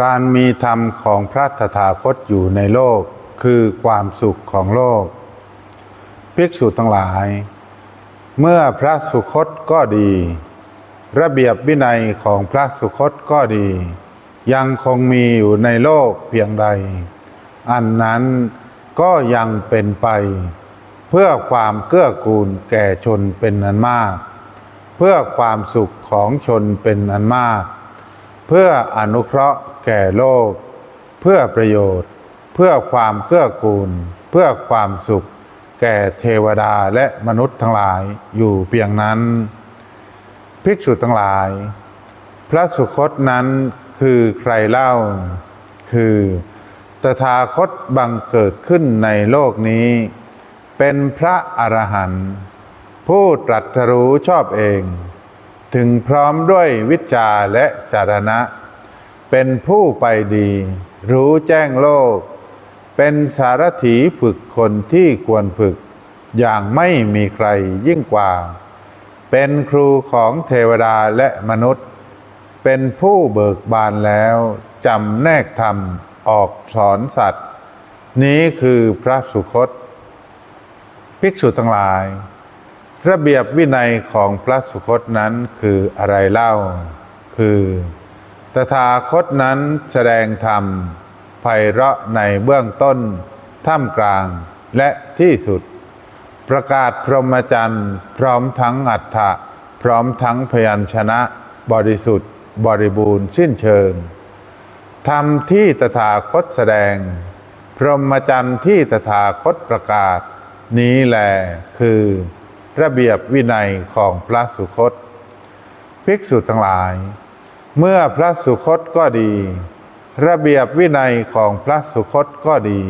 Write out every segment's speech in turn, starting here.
การมีธรรมของพระตถาคตอยู่ในโลกคือความสุขของโลก ภิกษุทั้งหลาย เมื่อพระสุคตก็ดี ระเบียบวินัยของพระสุคตก็ดี ยังคงมีอยู่ในโลกเพียงใด อันนั้นก็ยังเป็นไป เพื่อความเกื้อกูลแก่ชนเป็นอันมาก เพื่อความสุขของชนเป็นอันมาก เพื่ออนุเคราะห์แก่โลก เพื่อประโยชน์ เพื่อความเกื้อกูล เพื่อความสุข แก่เทวดาและมนุษย์ทั้งหลายอยู่เพียงนั้น ภิกษุทั้งหลาย พระสุคตนั้นคือใครเล่า คือตถาคตบังเกิดขึ้นในโลกนี้ เป็นพระอรหันต์ผู้ตรัสรู้ชอบเอง ถึงพร้อมด้วยวิชาและจารณะ เป็นผู้ไปดี รู้แจ้งโลก เป็นสารถีฝึกคนที่ควรฝึก อย่างไม่มีใครยิ่งกว่า เป็นครูของเทวดาและมนุษย์ เป็นผู้เบิกบานแล้วจำแนกธรรมออกสอนสัตว์ นี้คือพระสุคต ภิกษุทั้งหลาย ระเบียบวินัยของพระสุคตนั้นคืออะไรเล่า คือตถาคตนั้นแสดงธรรมไพเราะในเบื้องต้น ท่ามกลางและที่สุด ประกาศพรหมจรรย์พร้อมทั้งอัฏฐะพร้อมทั้งพยัญชนะ บริสุทธิ์ บริบูรณ์สิ้นเชิงธรรมที่ตถาคตแสดง พรหมจรรย์ที่ตถาคตประกาศ นี้แหละคือ ระเบียบวินัยของพระสุคต ภิกษุทั้งหลาย เมื่อพระสุคตก็ดี ระเบียบวินัยของพระสุคตก็ดี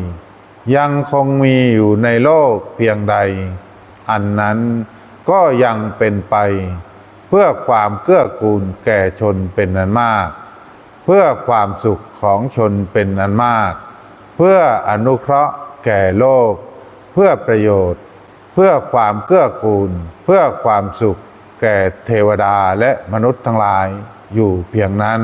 ยังคงมีอยู่ในโลกเพียงใด อันนั้นก็ยังเป็นไป เพื่อความเกื้อกูลแก่ชนเป็นอันมาก เพื่อความสุขของชนเป็นอันมาก เพื่ออนุเคราะห์แก่โลก เพื่อประโยชน์ เพื่อความเกื้อกูล เพื่อความสุขแก่เทวดาและมนุษย์ทั้งหลายอยู่เพียงนั้น